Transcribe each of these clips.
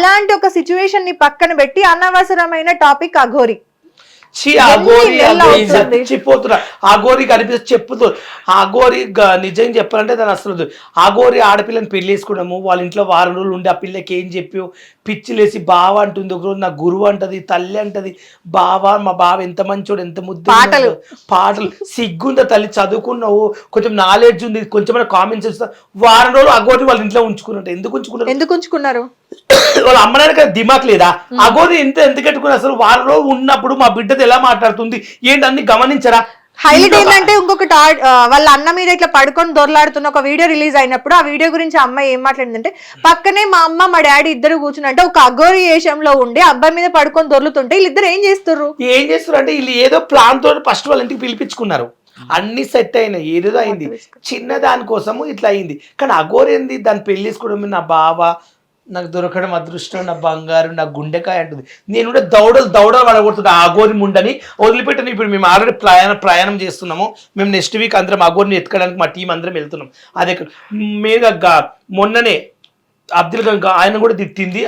అలాంటి ఒక సిచ్యువేషన్ని పక్కన పెట్టి అనవసరమైన టాపిక్ అఘోరి. ఛీ, ఆ గోరి కనిపిస్తే చెప్పుతూ ఆ గోరి నిజం చెప్పాలంటే దాని అసలు ఆ గోరి ఆడపిల్లని పెళ్ళి చేసుకున్నాము వాళ్ళ ఇంట్లో వారం రోజులు ఉండి ఆ పిల్లకి ఏం చెప్పి పిచ్చిలేసి బావ అంటుంది ఒక రోజు నా గురువు అంటది తల్లి అంటది బావ మా బావ ఎంత మంచోడు ఎంత ముద్దు పాటలు. పాటలు. సిగ్గుందా తల్లి చదువుకున్నావు? కొంచెం నాలెడ్జ్ ఉంది కొంచెం కామెంట్స్ వారం రోజులు అగోరి వాళ్ళ ఇంట్లో ఉంచుకున్నట్టు. ఎందుకు ఉంచుకున్నారు? ఎందుకు ఉంచుకున్నారు? వాళ్ళ అమ్మడానికి దిమాక్ లేదా? అగోరి ఎంత ఎంత కట్టుకుని అసలు వారం రోజులు ఉన్నప్పుడు మా బిడ్డతో ఎలా మాట్లాడుతుంది? ఏంటి అన్ని గమనించరా? హైలైట్ ఏంటంటే ఇంకొకటి వాళ్ళ అన్న మీద ఇట్లా పడుకొని దొరలాడుతున్న ఒక వీడియో రిలీజ్ అయినప్పుడు ఆ వీడియో గురించి అమ్మాయి ఏం మాట్లాడిందంటే పక్కనే మా అమ్మ మా డాడీ ఇద్దరు కూర్చున్నట్టే ఒక అఘోరి వేషంలో ఉండి అబ్బాయి మీద పడుకొని దొర్లుతుంటే వీళ్ళిద్దరు ఏం చేస్తుర్రు? ఏం చేస్తారు అంటే వీళ్ళు ఏదో ప్లాన్ తోటి ఫస్ట్ వాళ్ళ ఇంటికి పిలిపించుకున్నారు. అన్ని సెట్ అయినాయి. ఏదేదో అయింది. చిన్న దానికోసము ఇట్లా అయింది. కానీ అగోరి ఏంది? దాన్ని పెళ్ళి చేసుకోవడం నా బావ నాకు దొరకడం అదృష్టం నా బంగారు నా గుండెకాయ అంటుంది. నేను కూడా దౌడలు దౌడలు పడగొడుతున్నా ఆ అగోరి ముండని వదిలిపెట్టను. ఇప్పుడు మేము ఆల్రెడీ ప్రయాణం ప్రయాణం చేస్తున్నాము. మేము నెక్స్ట్ వీక్ అందరం అగోరిని ఎత్తుకోవడానికి మా టీం అందరం వెళ్తున్నాం. అదే మీద మొన్ననే అబ్దుల్ కలాం ఆయన కూడా తిట్టింది.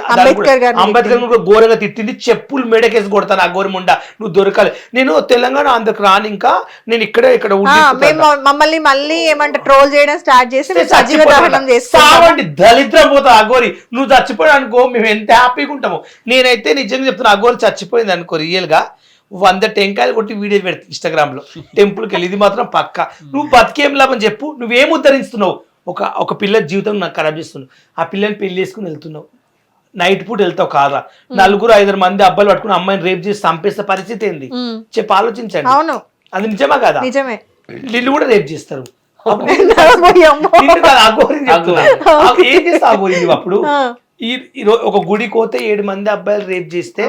అంబేద్కర్ కూడా ఘోరంగా తిట్టింది. చెప్పులు మేడకేసి కొడతాను ఆ గోరి ముండ నువ్వు దొరకాలి. నేను తెలంగాణ ఆంధ్రకు రాను ఇంకా. నేను ఇక్కడే ఇక్కడ మమ్మల్ని మళ్ళీ ఏమంటారు ట్రోల్ చేయడం స్టార్ట్ చేసి సావండి దళిద్రం పోతా అగోరి నువ్వు చచ్చిపోయాడు అనుకో మేము ఎంత హ్యాపీగా ఉంటాము. నేనైతే నిజంగా చెప్తున్నా అగోరి చచ్చిపోయింది అనుకో రియల్గా వంద టెంకాయలు కొట్టి వీడియో పెడతా ఇన్స్టాగ్రామ్లో టెంపుల్కి వెళ్ళి ఇది మాత్రం పక్క. నువ్వు బతికేం లాభం చెప్పు. నువ్వేం ఉద్ధరిస్తున్నావు ఒక ఒక పిల్ల జీవితం నాకు ఖరాబ్ చేస్తున్నావు ఆ పిల్లని పెళ్ళి చేసుకుని వెళ్తున్నావు. నైట్ పూట వెళ్తావు కాదా? నలుగురు ఐదారు మంది అబ్బాయిలు పట్టుకుని అమ్మాయిని రేపు చేసి చంపేస్తే పరిస్థితి ఏంది. చెప్పి ఆలోచించండి. అవును. అది నిజమా కదా? నిజమే. నిన్ను కూడా రేపు చేస్తారు. అప్పుడు ఏం చేస్తా. ఈ ఒక గుడి కోతే ఏడు మంది అబ్బాయిలు రేప్ చేస్తే.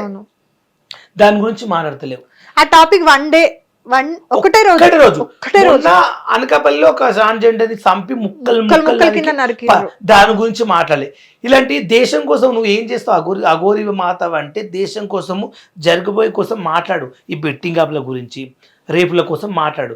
దాని గురించి మాట్లాడతలేవు. ఆ టాపిక్ వన్ డే వన్ ఒకటే రోజు. ఒక్కటే రోజు. ఒకటే రోజు. అనకాపల్లిలో ఒక ట్రాన్స్జెండర్ని చంపి ముక్కలు ముక్కలు కింద నరికి దాని గురించి మాట్లాడలే. ఇలాంటి దేశం కోసం నువ్వు ఏం చేస్తావు? అగోరి అగోరి మాత అంటే దేశం కోసము జరగబోయే కోసం మాట్లాడు. ఈ బెట్టింగ్ యాప్ల గురించి రేపుల కోసం మాట్లాడు.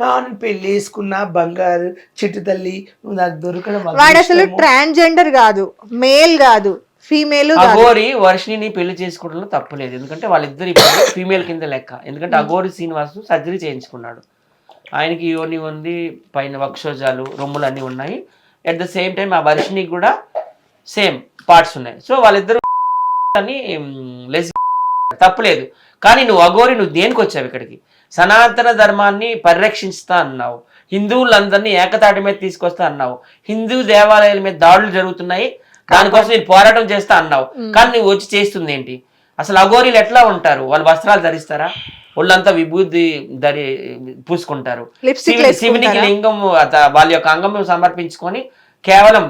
నేను పెళ్ళి వేసుకున్నా బంగారు చిట్టు తల్లి నాకు దొరకడం వాడు అసలు. ట్రాన్స్జెండర్ కాదు మేల్ కాదు. ఫీమేల్ అఘోరి వర్షిని పెళ్ళి చేసుకోవడంలో తప్పులేదు. ఎందుకంటే వాళ్ళిద్దరు ఇప్పుడు ఫీమేల్ కింద లెక్క. ఎందుకంటే అఘోరి శ్రీనివాస్ సర్జరీ చేయించుకున్నాడు. ఆయనకి యోని ఉంది పైన వక్షోజాలు రొమ్ములు అన్నీ ఉన్నాయి. అట్ ద సేమ్ టైం ఆ వర్షినికి కూడా సేమ్ పార్ట్స్ ఉన్నాయి. సో వాళ్ళిద్దరు అని లెస్ తప్పులేదు కానీ నువ్వు అఘోరి నువ్వు దేనికి వచ్చావు ఇక్కడికి? సనాతన ధర్మాన్ని పరిరక్షిస్తా అన్నావు. హిందువులందరినీ ఏకతాటి మీద తీసుకొస్తా అన్నావు. హిందూ దేవాలయాల మీద దాడులు జరుగుతున్నాయి. దానికోసం నేను పోరాటం చేస్తా అన్నావు. కానీ నువ్వు వచ్చి చేస్తుంది ఏంటి అసలు అఘోరీలు ఎట్లా ఉంటారు? వాళ్ళు వస్త్రాలు ధరిస్తారా? ఒళ్ళంతా విభూతి ధరి పూసుకుంటారు? శివునికి లింగం వాళ్ళ యొక్క అంగం సమర్పించుకొని కేవలం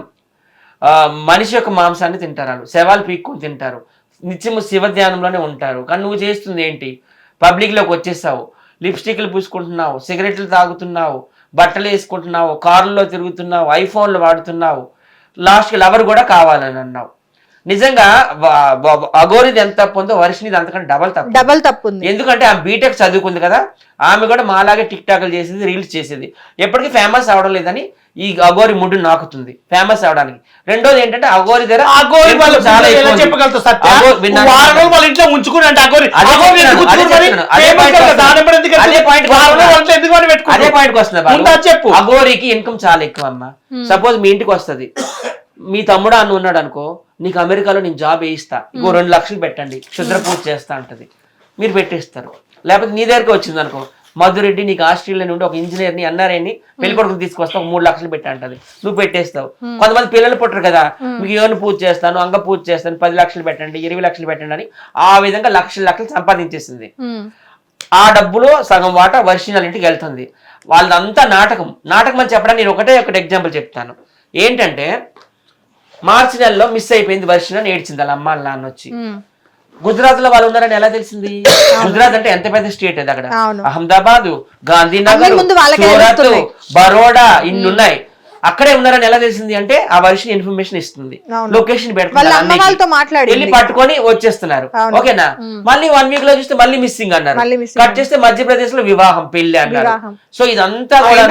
మనిషి యొక్క మాంసాన్ని తింటారు. శవాలు పీక్కొని తింటారు. నిత్యము శివ ధ్యానంలోనే ఉంటారు. కానీ నువ్వు చేస్తుంది ఏంటి పబ్లిక్లోకి వచ్చేసావు. లిప్స్టిక్లు పూసుకుంటున్నావు. సిగరెట్లు తాగుతున్నావు. బట్టలు వేసుకుంటున్నావు. కారుల్లో తిరుగుతున్నావు. ఐఫోన్లు వాడుతున్నావు. లాస్ట్కి లవర్ కూడా కావాలని అన్నావు. నిజంగా అఘోరిది ఎంత తప్పు ఉందో వర్షినిది అంతకంటే డబల్ తప్పు డబల్ తప్పు ఉంది ఎందుకంటే ఆమె బీటెక్ చదువుకుంది కదా ఆమె కూడా మాలాగే టిక్ టాక్లు చేసేది రీల్స్ చేసేది ఎప్పటికీ ఫేమస్ అవడం లేదని ఈ అఘోరి ముడ్డు నాకుతుంది ఫేమస్ అవడానికి రెండోది ఏంటంటే అఘోరి దగ్గర అగోరి వాళ్ళ చాలా పిల్లలు ఎలా ఎక్కువ ఉంది. చెప్పగలుగుతావు సత్య? అఘోరి- విన్నాను. వారం రోజులు వాళ్ళ ఇంట్లో ఉంచుకుని అంటే అగోరి అదే అగోరి ఎందుకు చెప్తున్నాను, అదే ఉంచుకుని మరి? చెప్తున్నాను, అదే famous point కదా, వస్తుంది. దాని నెంబర్ ఎందుకు అదే ఎత్తుకు? point వారం రోజులు వస్తుంది. వాళ్ళ ఎందుకు? అదే పాయింట్కి వస్తుంది ఉందా చెప్పు అఘోరికి ఇన్కమ్ చాలా ఎక్కువ అమ్మ సపోజ్ మీ ఇంటికి వస్తది మీ తమ్ముడు అన్న ఉన్నాడు అనుకో నీకు అమెరికాలో నేను జాబ్ వేయిస్తా. ఇంకో రెండు లక్షలు పెట్టండి. క్షుద్ర పూజ చేస్తా అంటది. మీరు పెట్టేస్తారు. లేకపోతే నీ దగ్గరికి వచ్చింది అనుకో మధురెడ్డి నీకు ఆస్ట్రేలియా నుండి ఒక ఇంజనీర్ని అన్నారని పెళ్ళి కొడుకుని తీసుకొస్తా ఒక మూడు లక్షలు పెట్టి అంటది. నువ్వు పెట్టేస్తావు. కొంతమంది పిల్లలు పుట్టరు కదా. మీకు ఏమైనా పూజ చేస్తాను అంగ పూజ చేస్తాను పది లక్షలు పెట్టండి ఇరవై లక్షలు పెట్టండి అని ఆ విధంగా లక్షల లక్షలు సంపాదించేసింది. ఆ డబ్బులో సగం వాటా వర్షినల్ ఇంటికి వెళ్తుంది. వాళ్ళదంతా నాటకం. నాటకం అని చెప్పడానికి నేను ఒకటే ఒకటి ఎగ్జాంపుల్ చెప్తాను. ఏంటంటే మార్చి నెలలో మిస్ అయిపోయింది వర్షిన అని ఏడ్చింది వాళ్ళ అమ్మ నాన్న వచ్చి. గుజరాత్లో వాళ్ళు ఉన్నారని ఎలా తెలిసింది గుజరాత్ అంటే ఎంత పెద్ద స్టేట్ అది అక్కడ. అహ్మదాబాద్ గాంధీనగర్. బరోడా ఇన్ని ఉన్నాయి అక్కడే ఉన్నారని ఎలా తెలిసింది అంటే ఆ వర్షం ఇన్ఫర్మేషన్ ఇస్తుంది. లొకేషన్ వాళ్ళ పెడుతున్నారు అమ్మ అన్నిటికీ. వాళ్ళతో మాట్లాడింది. వెళ్ళి పట్టుకొని వచ్చేస్తున్నారు. ఓకేనా మళ్ళీ వన్ వీక్లో చూస్తే మళ్ళీ మిస్సింగ్ అన్నారు కట్ చేస్తే మధ్యప్రదేశ్లో వివాహం పెళ్ళి అన్నారు. సో ఇదంతా కూడా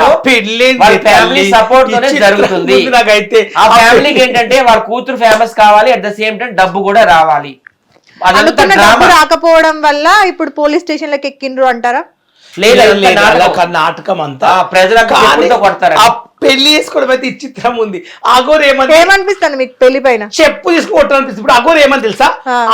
వాళ్ళ ఫ్యామిలీ? సపోర్ట్ తోనే జరుగుతుంది ఆ ఫ్యామిలీకి ఏంటంటే వాళ్ళ కూతురు ఫేమస్ కావాలి అట్ ద సేమ్ టైం డబ్బు కూడా రావాలి అనుకున్న డబ్బు రాకపోవడం వల్ల ఇప్పుడు పోలీస్ స్టేషన్ లకి ఎక్కిండ్రు అంటారా లేదు నాటకం. అంతా ప్రజలకు. ఆ పెళ్ళి చేసుకోవడం అయితే ఈ చిత్రం ఉంది అగోరు ఏమని ఏమనిపిస్తుంది మీకు పెళ్ళి పైన చెప్పు తీసుకుంటాను అనిపిస్తుంది ఇప్పుడు అగోరు ఏమని తెలుసా.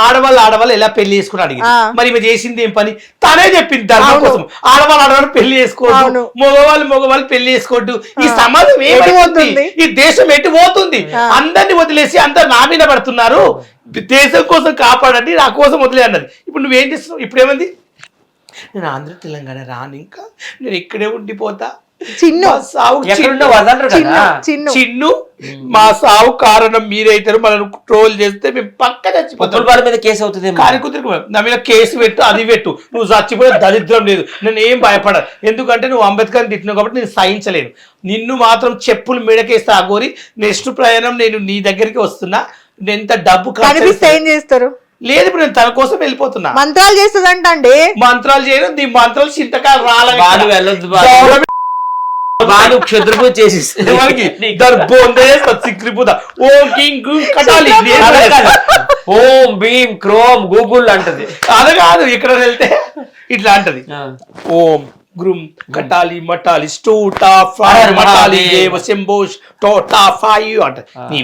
ఆడవాళ్ళు ఆడవాళ్ళు ఎలా పెళ్ళి చేసుకుని అడిగింది ఆ. మరి ఈమె చేసింది ఏం పని తనే చెప్పింది ధర్మం. కోసం ఆడవాళ్ళు ఆడవాళ్ళు పెళ్ళి చేసుకోవద్దు. మగవాళ్ళు మగవాళ్ళు పెళ్ళి చేసుకోవద్దు ఈ. సమాజం ఏమైపోతుంది పోతుంది? ఈ దేశం ఎటు పోతుంది. అందరిని వదిలేసి అందరు నా మీద పడుతున్నారు దేశం కోసం కాపాడండి నా కోసం వదిలే అన్నది ఇప్పుడు నువ్వేం చేస్తున్నావు ఇప్పుడు ఏమంది నేను ఆంధ్ర తెలంగాణ రాను. ఇంకా నేను ఇక్కడే ఉండిపోతా. చిన్ను. సావు చిన్ను. వదలరు చిన్ను కదా. చిన్ను చిన్ను. మా సావు కారణం మీరైతారు. మనల్ని ట్రోల్ చేస్తే మేము పక్క చచ్చిపోతాం. మీద కేసు అవుతుంది కాని కుదిరి నా మీద కేసు పెట్టు అది పెట్టు. నువ్వు చచ్చిపోయే దరిద్రం లేదు. నేను ఏం భయపడ? ఎందుకంటే నువ్వు అంబేద్కర్ తిట్టినావు కాబట్టి నేను సహించలేను. నిన్ను మాత్రం చెప్పులు మెడకేస్తా అగోరి నెక్స్ట్ ప్రయాణం నేను నీ దగ్గరికి వస్తున్నా. నేను ఎంత డబ్బు కనిపిస్తే ఏం చేస్తారు? లేదు ఇప్పుడు నేను తన కోసం వెళ్ళిపోతున్నా. మంత్రాలు చేస్తుందంట అండి మంత్రాలు చేయడం నీ మంత్రాలు చింతకాలు బాలు వెళ్ళొద్దు బాలు. క్షుద్రపూజ చేసి ఓం కింగ్ కటాలి. అదే కాదు. ఓం భీం క్రోమ్ గూగుల్ అంటది. అది కాదు ఇక్కడ వెళ్తే ఇట్లా అంటది. ఓం గ్రుమ్ కటాలి మటాలి స్టూ టా ఫై హర మటాలి. దేవ శంభో టో టా ఫై అంట. నీ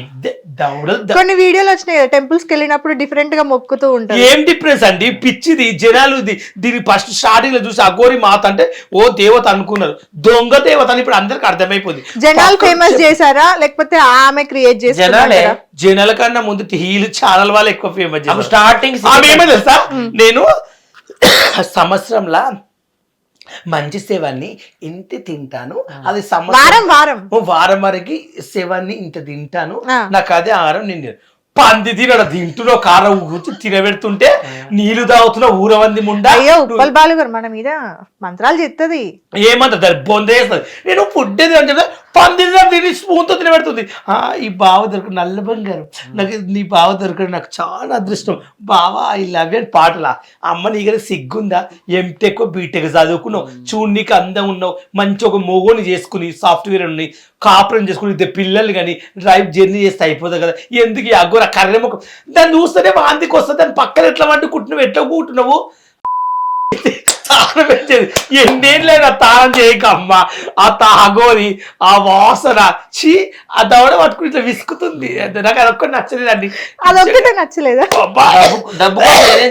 కొన్ని వీడియోలు వచ్చినాయి కదా టెంపుల్స్కి వెళ్ళినప్పుడు డిఫరెంట్గా మొక్కుతూ ఉంటారు. ఏం డిఫరెన్స్ అండి? పిచ్చిది జనాలు ఇది దీని ఫస్ట్ స్టార్టింగ్లో చూసి అఘోరి మాత అంటే ఓ దేవత అనుకున్నారు. దొంగ దేవత అని ఇప్పుడు అందరికి అర్థమైపోయింది జనాలు ఫేమస్ చేశారా? లేకపోతే ఆమె క్రియేట్ జనాలే చేస్తారా జనాల కన్నా ముందు హీలు ఛానల్ వాళ్ళు ఎక్కువ ఫేమస్ అప్పుడు స్టార్టింగ్ ఏమో తెలుసా? నేను సంవత్సరంలా మంచి సేవాన్ని ఇంత తింటాను. అది వారం వారం. ఓ వారం వరకు సేవాన్ని ఇంత తింటాను. నాకు అదే ఆహారం నేను పంది తినడ తింటున్న కారం కూర్చొని తినబెడుతుంటే నీళ్ళు తాగుతున్న ఊరవంది ముండా. అయ్యో ఉప్పల్ బాలు గారు మన మీద మంత్రాలు చెప్తుంది. ఏమంటారు దాన్ని బొందేస్తుంది నేను ఫుడ్ చెప్తే పంది తిని స్పూన్తో తినబెడుతుంది. ఆ, ఈ బావ దొరకడు నల్ల బంగారం. నాకు నీ బావ దొరకడు నాకు చాలా అదృష్టం. బావా ఐ లవ్ అని పాటలా. అమ్మ నీ కదా సిగ్గుందా? ఎంటెక్ బీటెక్ చదువుకున్నావు. చూడు నీకు అందం ఉన్నావు. మంచి ఒక మొగోని చేసుకుని సాఫ్ట్వేర్ ఉన్నాయి కాపురం చేసుకుని ఇద్దరు పిల్లలు కానీ డ్రైవ్ జర్నీ చేస్తే అయిపోతుంది కదా. ఎందుకు ఈ అగ్గోర కర్రె ముఖం. దాన్ని చూస్తేనే వాంతికి వస్తుంది. దాని పక్కన ఎట్లా వండుకుంటున్నావు? ఎట్లా కూటున్నావు తాళం పెట్టేది. ఎన్నేళ్ళైనా తాళం చేయక అమ్మ. ఆ తాగోని ఆ వాసన. చీ ఆ దవడ పట్టుకుని ఇట్లా విసుకుతుంది. నాకు అదొక్కటి నచ్చలేదండి. అదొక్కటే నచ్చలేదా? అబ్బా. డబ్బు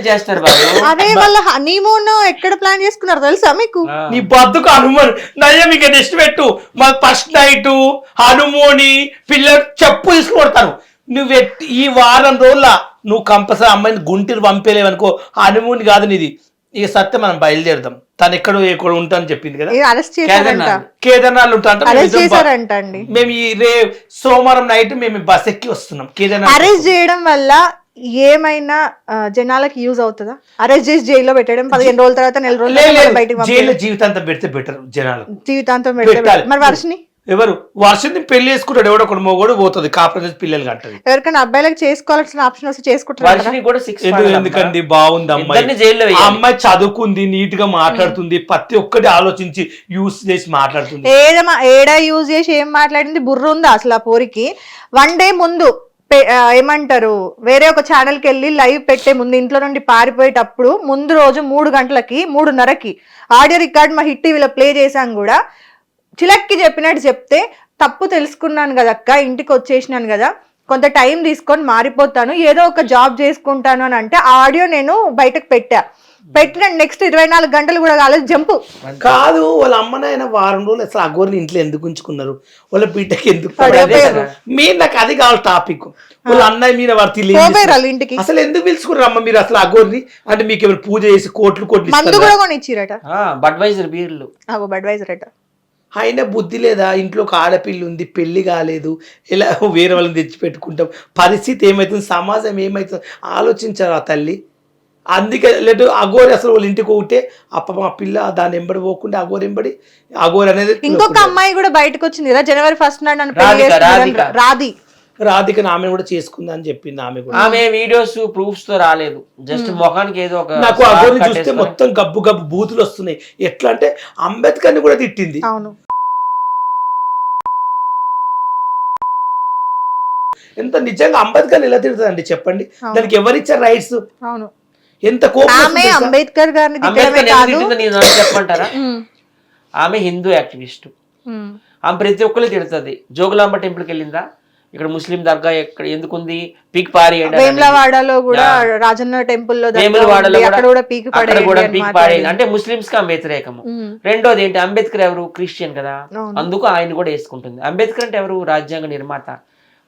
చేస్తారు అదే వాళ్ళ హనీమూన్ ఎక్కడ ప్లాన్ చేసుకున్నారు తెలుసా మీకు? ఆ. నీ బతుకు హనుమాన్. నయ్యం ఇక నెక్స్ట్ పెట్టు. మా ఫస్ట్ నైట్ హనుమోని పిల్లలు చెప్పు తీసుకొడతాను నువ్వు ఈ వారం రోజుల నువ్వు కంపల్సరీ అమ్మాయిని గుంటూరు పంపేలేవనుకో హనుమూన్ కాదు నీది. ఇక సత్యం మనం బయలుదేరుదాం. తను ఎక్కడో ఎక్కడ ఉంటా అని చెప్పింది కదా. కేదార్నాథ్. ఉంటా మేము ఈ రే సోమవారం నైట్ మేము బస్ ఎక్కి వస్తున్నాం. కేదార్నాథ్ అరెస్ట్ చేయడం వల్ల ఏమైనా జనాలకి యూజ్ అవుతుందా? అరెస్ట్ చేసి జైల్లో పెట్టడం పదిహేను రోజుల తర్వాత నెల రోజుల బయటికి. జీవితాంతం పెడితే బెటర్ జనాలు జీవితాంతం పెడితే పెట్టాలి. మరి వర్షని ఎవరు? వర్షని పెళ్ళి చేసుకుంటాడు ఎవడో ఒకడు మొగోడు పోతుంది కాపురం చేసి పిల్లలు కంటది ఎవరికైనా అబ్బాయిలకు చేసుకోవాల్సిన ఆప్షన్ వస్తే చేసుకుంటారు కూడా సిక్స్ ఎందుకండి? బాగుంది అమ్మాయి. అమ్మాయి చదువుకుంది నీట్గా మాట్లాడుతుంది ప్రతి ఒక్కటి ఆలోచించి యూస్ చేసి మాట్లాడుతుంది. ఏదమా ఏడా యూజ్ చేసి ఏం మాట్లాడింది? బుర్ర ఉందా అసలు ఆ పోరికి? వన్ డే ముందు ఏమంటారు వేరే ఒక ఛానల్కి వెళ్ళి లైవ్ పెట్టే ముందు ఇంట్లో నుండి పారిపోయేటప్పుడు ముందు రోజు మూడు గంటలకి మూడున్నరకి ఆడియో రికార్డ్ మా హిట్ టీవీలో ప్లే చేశాం కూడా చిలక్కి చెప్పినట్టు చెప్తే తప్పు తెలుసుకున్నాను కదా అక్క ఇంటికి వచ్చేసినాను కదా కొంత టైం తీసుకొని మారిపోతాను ఏదో ఒక జాబ్ చేసుకుంటాను అని అంటే ఆ ఆడియో నేను బయటకు పెట్టా. పెట్టిన నెక్స్ట్ ఇరవై నాలుగు గంటలు కూడా కాలేదు జంపు. కాదు వాళ్ళ అమ్మనాయన వారం రోజులు అసలు అగోరిని ఇంట్లో ఎందుకు ఉంచుకున్నారు? వాళ్ళ బిడ్డకి ఎందుకు. మీరు నాకు అది కావాలి టాపిక్. వాళ్ళ అన్నయ్య మీద వారు ఇంటికి. అసలు ఎందుకు పిలుచుకున్నారు అమ్మ మీరు అసలు అగోరిని అంటే మీకు ఏమైనా పూజ చేసి కోట్లు కోట్లు బడ్వైజర్ బీర్లు. అగో బడ్వైజర్ అట. అయినా బుద్ధి లేదా? ఇంట్లో ఒక ఆడపిల్ల ఉంది పెళ్ళి కాలేదు ఎలా వేరే వాళ్ళని తెచ్చి పెట్టుకుంటాం పరిస్థితి ఏమవుతుంది సమాజం ఏమవుతుంది ఆలోచించారు ఆ తల్లి? అందుకే లేదు అగోరి అసలు వాళ్ళ ఇంటికి ఒకటే అప్ప మా పిల్ల దాని ఎంబడి పోకుండా అగోరి ఎంబడి అగోరి అనేది ఇంకొక అమ్మాయి కూడా బయటకు వచ్చింది. కదా జనవరి ఫస్ట్ నాడు నన్ను రాధిక, ఆమె కూడా చేసుకుందా అని చెప్పింది ఆమె కూడా. ఆమె వీడియోస్ ప్రూఫ్స్తో రాలేదు. జస్ట్ ముఖానికి ఏదో ఒక నాకు అగోరిని చూస్తే మొత్తం గబ్బు గబ్బు బూతులు వస్తున్నాయి. ఎట్లా అంటే అంబేద్కర్ని కూడా తిట్టింది. అవును. ఎంత నిజంగా అంబేద్కర్ ఎలా తిడుతుందండి చెప్పండి. దానికి ఎవరిచ్చారు రైట్స్ అవును. ఎంత కోపం ఆమె? అంబేద్కర్ గారిని తిట్టడమే అంబేద్కర్ ఎందుకు కాదు. తిట్టిందో నేను ఉమ్, ఆమె హిందూ యాక్టివిస్ట్. ఆమె ప్రతి ఒక్కరు తిడుతుంది. జోగులాంబ టెంపుల్కి వెళ్ళిందా? ఇక్కడ ముస్లిం దర్గా ఎక్కడ ఎందుకుంది? పీక్ పారేయండి. వేములవాడలో కూడా. రాజన్న టెంపుల్లో వేములవాడలో. కూడా పీకి పడేయండి. పారేయండి అంటే ముస్లిమ్స్కి వ్యతిరేకము రెండోది ఏంటి? అంబేద్కర్ ఎవరు? క్రిస్టియన్ కదా. అందుకు ఆయన కూడా వేసుకుంటుంది. అంబేద్కర్ అంటే ఎవరు? రాజ్యాంగ నిర్మాత.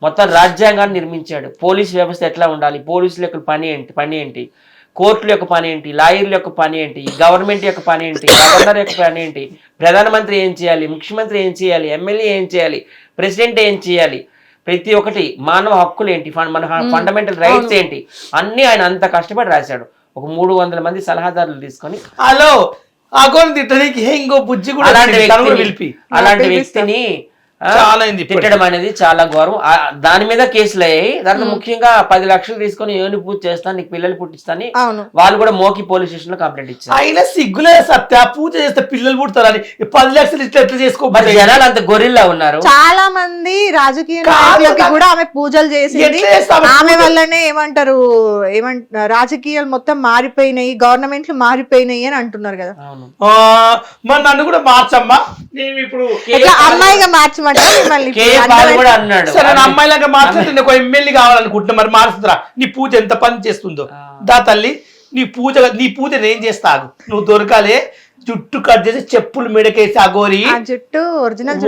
మొత్తం రాజ్యాంగాన్ని నిర్మించాడు. పోలీస్ వ్యవస్థ ఎట్లా ఉండాలి? పోలీసుల యొక్క పని ఏంటి? పని ఏంటి? కోర్టుల యొక్క పని ఏంటి? లాయర్ల యొక్క పని ఏంటి? గవర్నమెంట్ యొక్క పని ఏంటి? గవర్నర్ యొక్క పని ఏంటి? ప్రధానమంత్రి ఏం చేయాలి? ముఖ్యమంత్రి ఏం చేయాలి? ఎమ్మెల్యే ఏం చేయాలి? ప్రెసిడెంట్ ఏం చేయాలి? ప్రతి ఒక్కటి మానవ హక్కులు ఏంటి మన ఫండమెంటల్ రైట్స్ ఏంటి? అన్నీ ఆయన అంత కష్టపడి రాశాడు. ఒక మూడు వందల మంది సలహాదారులు తీసుకొని హలో అగోరిని తిట్టడానికి ఇంకో బుజ్జి కూడా అలాంటి వ్యక్తిని చాలా అయింది. తిట్టడం అనేది చాలా ఘోరం. దాని మీద కేసులు అయ్యాయి. దాంట్లో ముఖ్యంగా పది లక్షలు తీసుకొని ఏని పూజ చేస్తాను నీకు పిల్లలు పుట్టిస్తాను అవును. వాళ్ళు కూడా మోకి పోలీస్ స్టేషన్లో కంప్లైంట్ ఇచ్చారు. అయినా సిగ్గులే సత్య పూజ చేస్తే పిల్లలు పుడతారని. ఈ పది లక్షలు ఇట్లా ఎట్లా చేసుకోబోతే జనాలు అంత గొరిల్లా ఉన్నారు. చాలా మంది రాజకీయ. కూడా ఆమె పూజలు చేస్తావు? ఆమె వల్లనే ఏమంటారు ఏమంట రాజకీయాలు మొత్తం మారిపోయినాయి గవర్నమెంట్లు మారిపోయినాయి అని అంటున్నారు కదా. అవును. ఆ, మరి నన్ను కూడా మార్చమ్మా. నేను ఇప్పుడు అమ్మాయిగా మార్చమంటారా మిమ్మల్ని కే ఇప్పుడు? పాల్ అందరూ- కూడా అన్నాడు. సరే నా అమ్మాయిలాగా మార్చుకుంటే నేను ఒక ఎమ్మెల్యే కావాలనుకుంటున్నా. మరి మారుతుందిరా నీ పూజ ఎంత పని చేస్తుందో. దా తల్లి నీ పూజ నీ పూజ నేను చేస్తాను నువ్వు దొరకాలే. జుట్టు కట్ చేసి చెప్పులు మెడకేసి అగోరి ఆ జుట్టు ఒరిజినల్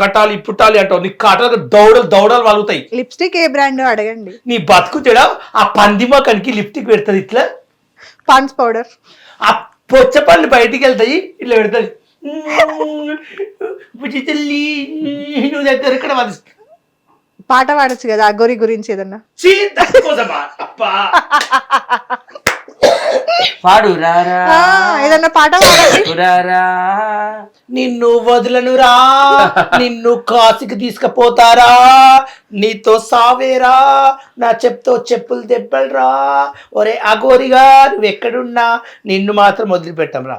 కట్టాలి పుట్టాలి అంటావు. నీ కట్టాలి దౌడలు దౌడలు వలుగుతాయి లిప్స్టిక్ ఏ బ్రాండ్ అడగండి. నీ బతుకు చెడ? ఆ పంది మొక్కనికి లిప్టిక్ పెడుతుంది ఇట్లా? Pond's powder. ఆ పొచ్చ పళ్ళు బయటికి వెళ్తాయి ఇట్లా పెడతాయి నువ్వు దగ్గర ఇక్కడ పాట పాడొచ్చు కదా అగోరి గురించి ఏదన్నా. పాడు రారా ఏదన్నా పాట రారా నిన్ను వదలనురా నిన్ను కాశీకి తీసుకుపోతారా నీతో సావేరా నా చెప్తో చెప్పులు దెబ్బలురా ఒరే అగోరిగా నువ్వు ఎక్కడున్నా? నిన్ను మాత్రం వదిలిపెట్టంరా.